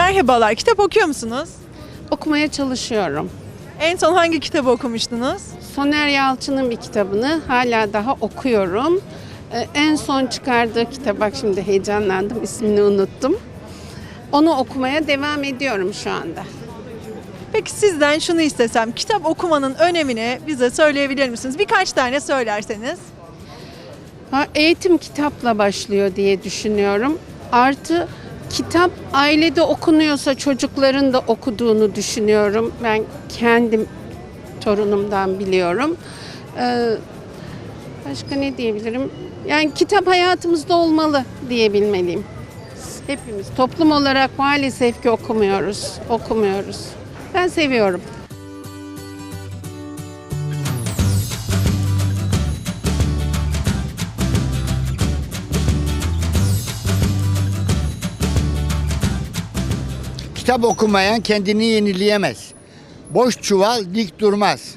Merhabalar, kitap okuyor musunuz? Okumaya çalışıyorum. En son hangi kitabı okumuştunuz? Soner Yalçın'ın bir kitabını hala daha okuyorum. Ee, en son çıkardığı kitap, bak şimdi heyecanlandım, ismini unuttum. Onu okumaya devam ediyorum şu anda. Peki sizden şunu istesem, kitap okumanın önemini bize söyleyebilir misiniz? Birkaç tane söylerseniz. Ha, eğitim kitapla başlıyor diye düşünüyorum. Artı kitap ailede okunuyorsa çocukların da okuduğunu düşünüyorum. Ben kendim torunumdan biliyorum. Ee, başka ne diyebilirim? Yani kitap hayatımızda olmalı diyebilmeliyim. Hepimiz toplum olarak maalesef ki okumuyoruz. Okumuyoruz. Ben seviyorum. Kitap okumayan kendini yenileyemez. Boş çuval dik durmaz.